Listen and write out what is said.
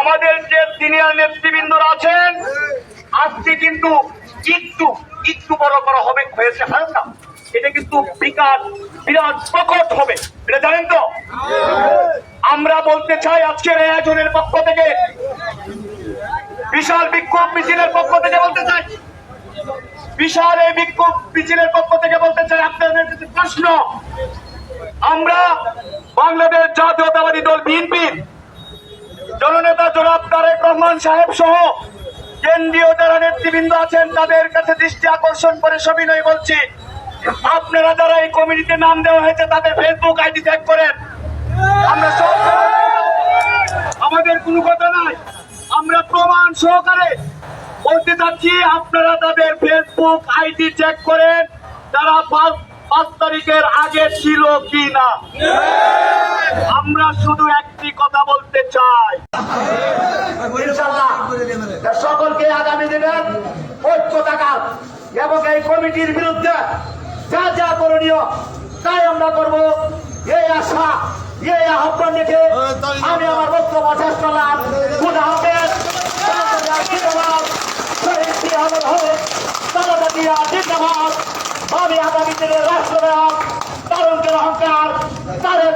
আমাদের যে সিনিয়র নেতৃবৃন্দরা আছেন, আজকে কিন্তু একটু একটু বড় বড় হবে হয়েছে হালকা। এটা কিন্তু বিকাশ, বিরাট প্রকট হবে। এটা জানেন তো? আমরা বলতে চাই আজকের আয়োজনের পক্ষ থেকে, বিশাল বিক্ষোভ মিছিলের পক্ষ থেকে বলতে চাই। বিশাল এই বিক্ষোভ মিছিলের পক্ষ থেকে বলতে চাই আপনাদের কাছে প্রশ্ন। আমরা বাংলাদেশ জাতীয়তাবাদী দল বিএনপির জননেতা জনাব তারেক রহমান সাহেব সহ কেন্দ্রীয় যারা নেতৃবৃন্দ আছেন, তাদের কাছে দৃষ্টি আকর্ষণ করে সবিনয় বলছি। আপনারা যারা এই কমিটিতে নাম দেওয়া হয়েছে, তাদের ফেসবুক আইডি চেক করেন। আমরা সব আমাদের কোনো কথা নাই। আমরা প্রমাণ সহকারে বলতে চাচ্ছি, আপনারা তাদের ফেসবুক আইডি চেক করেন, তারা পাঁচ তারিখের আগে ছিল কি না। আমরা শুধু একটি বলতে চাই। সকলকে আগামী দিনের ঐক্য থাকা এবং এই কমিটির বিরুদ্ধে যা যা করণীয় তাই আমরা করব। এই আশা, এই আহ্বান রেখে আমি আমার বক্তব্য শেষ করলাম। আমি আগামী দিনের রাষ্ট্রনায়ক তারুণের অহংকার, তারেক